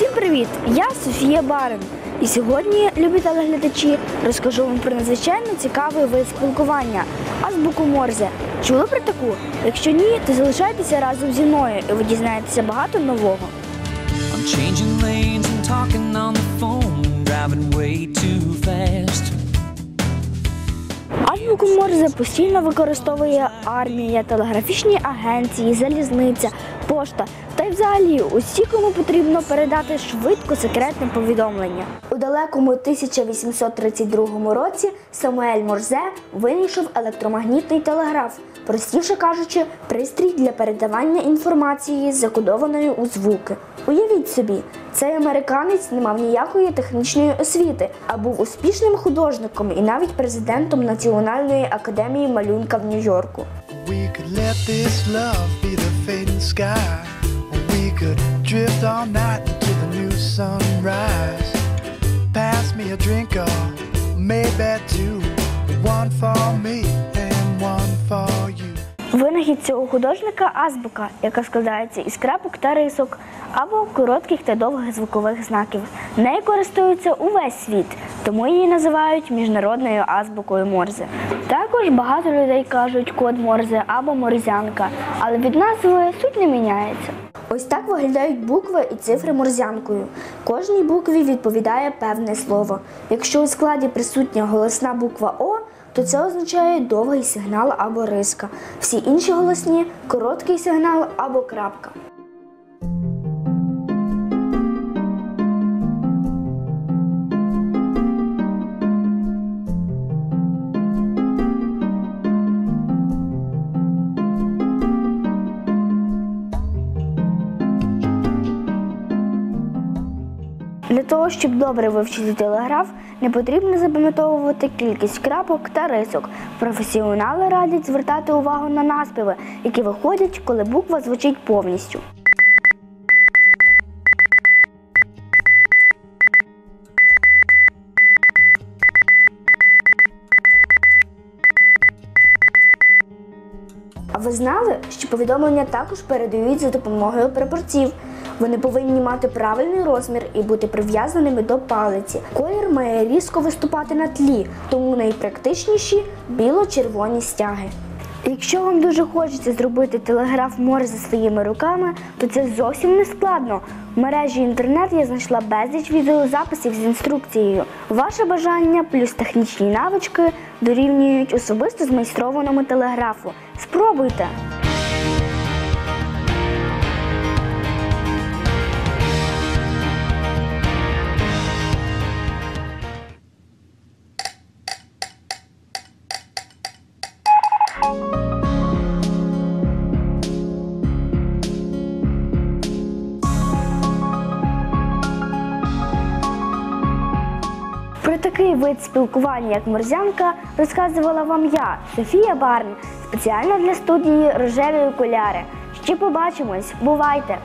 Усім привіт! Я Софія Барин. І сьогодні, любі телеглядачі, розкажу вам про надзвичайно цікавий вид спілкування азбуку Морзе. Чули про таку? Якщо ні, то залишайтеся разом зі мною і ви дізнаєтеся багато нового. I'm changing lanes and talking on the phone, driving way too fast. Морзе постійно використовує армія, телеграфічні агенції, залізниця, пошта та й взагалі усі, кому потрібно передати швидко секретне повідомлення. У далекому 1832 році Самуель Морзе винайшов електромагнітний телеграф, простіше кажучи, пристрій для передавання інформації, закодованої у звуки. Уявіть собі, цей американець не мав ніякої технічної освіти, а був успішним художником і навіть президентом Національної академії малюнка в Нью-Йорку. Винахід цього художника азбука, яка складається із крапок та рисок або коротких та довгих звукових знаків. Нею користується увесь світ, тому її називають міжнародною азбукою Морзе. Також багато людей кажуть код Морзе або морзянка, але від назви суть не міняється. Ось так виглядають букви і цифри морзянкою. Кожній букві відповідає певне слово. Якщо у складі присутня голосна буква О, то це означає довгий сигнал або риска. Всі інші голосні короткий сигнал або крапка. Для того, щоб добре вивчити телеграф, не потрібно запам'ятовувати кількість крапок та рисок. Професіонали радять звертати увагу на наспіви, які виходять, коли буква звучить повністю. А ви знали, що повідомлення також передають за допомогою прапорців? Вони повинні мати правильний розмір і бути прив'язаними до палиці. Колір має різко виступати на тлі, тому найпрактичніші біло-червоні стяги. Якщо вам дуже хочеться зробити телеграф Морзе своїми руками, то це зовсім не складно. В мережі інтернет я знайшла безліч відеозаписів з інструкцією. Ваше бажання плюс технічні навички дорівнюють особисто змайстрованому телеграфу. Спробуйте! Такий вид спілкування, як морзянка, розказувала вам я, Софія Барн, спеціально для студії Рожеві окуляри. Ще побачимось, бувайте!